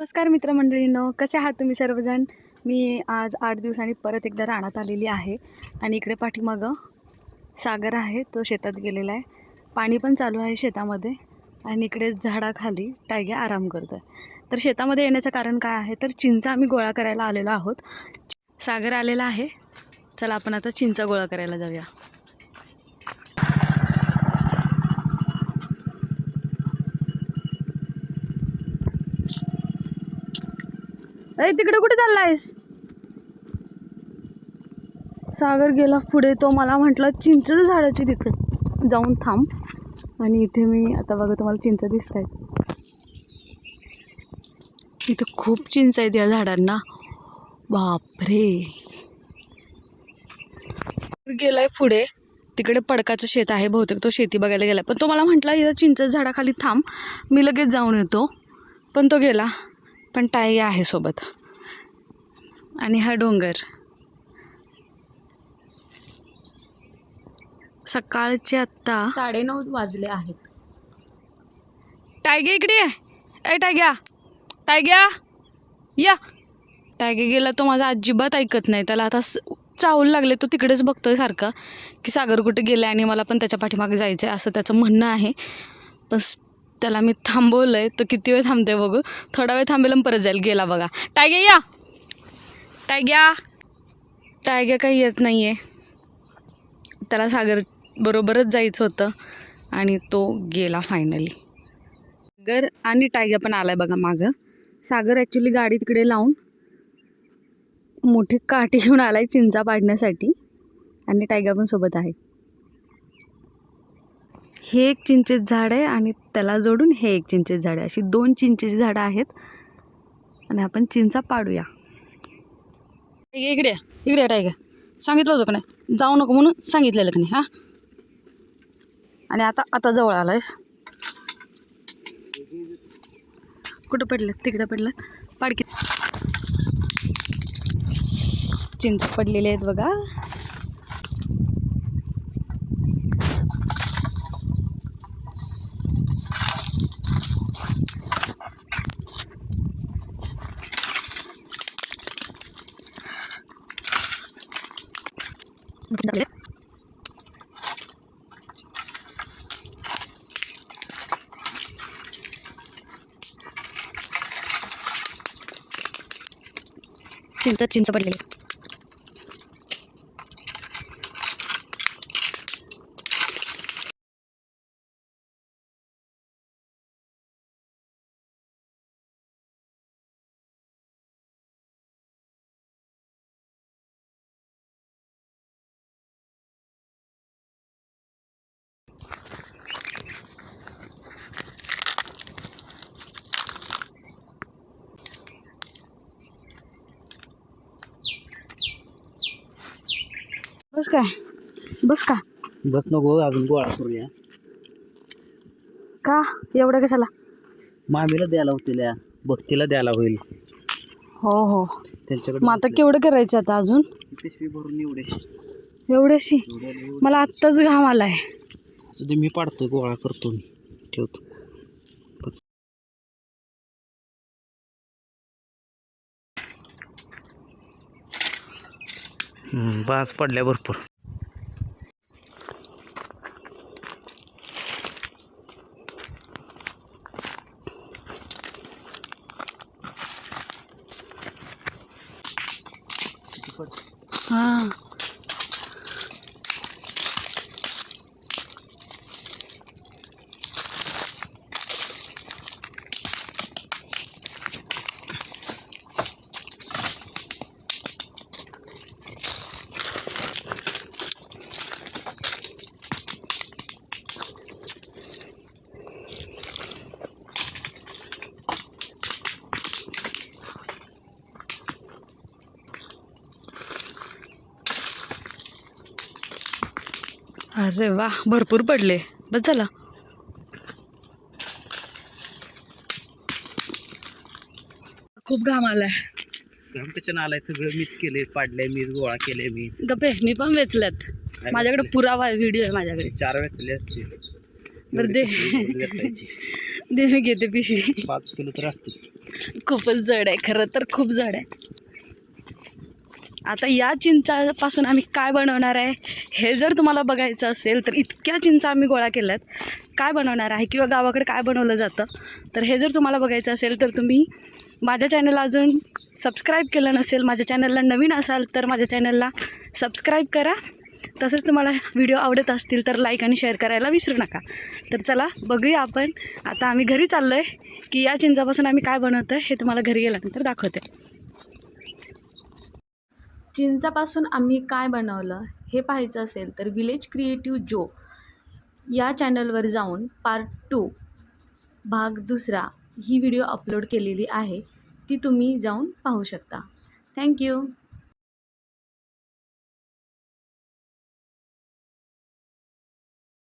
नमस्कार मित्रमंडळींनो कसे आहात तुम्ही सर्वजण? मी आज आठ दिवसांनी परत एकदा रानात आलेली आहे आणि इकडे पाठीमागं सागर आहे तो शेतात गेलेला आहे. पाणी पण चालू आहे शेतामध्ये आणि इकडे झाडाखाली टायग्या आराम करतो आहे तर शेतामध्ये येण्याचं कारण काय आहे? तर चिंचा आम्ही गोळा करायला आलेलो आहोत. सागर आलेला आहे. चला आपण आता चिंचा गोळा करायला जाऊया. अरे तिकडे कुठे चाललायस? सागर गेला पुढे तो मला म्हटला चिंच झाडाची तिथे जाऊन थांब. आणि इथे मी आता बघा तुम्हाला चिंच दिसत आहेत इथं खूप चिंच आहेत या झाडांना. बापरे. गेलाय पुढे. तिकडे पडकाचं शेत आहे बहुतेक तो शेती बघायला गेला. पण तो मला म्हटला इथं चिंच झाडाखाली थांब. मी लगेच जाऊन येतो. पण तो गेला. पण टाई आहे सोबत. आणि हा डोंगर. सकाळचे आत्ता साडेनऊ वाजले आहेत. टायगे इकडे. ए टायग्या. टायग्या. या. टायगे गेला तो माझा अजिबात ऐकत नाही. त्याला आता चावलं लागले. तो तिकडेच बघतोय सारखा की सागर कुठे गेला आणि मला पण त्याच्या पाठीमागे जायचं आहे असं त्याचं म्हणणं आहे. पण त्याला मी थांबवलं आहे तर किती वेळ थांबते बघू. थोडा वेळ थांबेल परत जाईल गेला बघा. टायग्या या. टायग्या टायग्या काही येत नाही आहे त्याला सागर बरोबरच जायचं होतं आणि तो गेला फायनली सागर आणि टायग्या पण आलाय बघा मागं. सागर ॲक्च्युली गाडी तिकडे लावून मोठी काठी घेऊन आलाय चिंचा पाडण्यासाठी. आणि टायगा पण सोबत आहे. हे एक चिंचेचं झाड आहे आणि त्याला जोडून हे एक चिंचेचं झाड आहे. अशी दोन चिंचेची झाडं आहेत. आणि आपण चिंचा पाडूया. इकडे या. इकडे या सांगितलं होतं का नाही? जाऊ नको म्हणून सांगितलेलं का नाही? हां? आणि आता आता जवळ आलायस. कुठं पडलं? तिकडं पडलं. पाडकी. चिंच पडलेले आहेत बघा. चिंच चिंच पडलेली. बस काय? बस का? बस नको अजून गोळा करूया का? एवढं कशाला? मामीला द्यायला होतील भक्तीला द्यायला होईल. हो हो. त्यांच्याकडे मग आता केवढं करायचं आता अजून? पिशवी भरून एवढे. एवढ्याशी मला आत्ताच घाम आलाय. असं ते मी पाडतो गोळा करतो मी. ठेवतो. बाज पडल्या भरपूर. हां. अरे वा भरपूर पडले. बस झाला. खूप घाम आलाय. काम त्याच्यानं आलाय? सगळं मीच केले पाडलंय मीच गोळा केले मीच. गप्पे मी पण वेचल्यात. माझ्याकडे? पुरावा व्हिडिओ आहे माझ्याकडे. चार वेचले असते बरं दे. दे मी घेते पिशवी. पाच किलो तर असते खूपच जड आहे खरं तर खूप जड आहे. आता या चिंचापासून आम्ही काय बनवणार आहे हे जर तुम्हाला बघायचं असेल तर इतक्या चिंचा आम्ही गोळा केल्यात. काय बनवणार आहे किंवा गावाकडे काय बनवलं जातं तर हे जर तुम्हाला बघायचं असेल तर तुम्ही माझ्या चॅनलला अजून सबस्क्राईब केलं नसेल माझ्या चॅनलला नवीन असाल तर माझ्या चॅनलला सबस्क्राईब करा. तसंच तुम्हाला व्हिडिओ आवडत असतील तर लाईक आणि शेअर करायला विसरू नका. तर चला बघूया आपण. आता आम्ही घरी चाललो आहे की या चिंचापासून आम्ही काय बनवतो आहे हे तुम्हाला घरी गेल्यानंतर दाखवते. चिंचापासून आम्ही काय बनवलं हे पाहायचं असेल तर विलेज क्रिएटिव्ह जो या चॅनलवर जाऊन पार्ट टू भाग दुसरा ही व्हिडिओ अपलोड केलेली आहे. ती तुम्ही जाऊन पाहू शकता. थँक्यू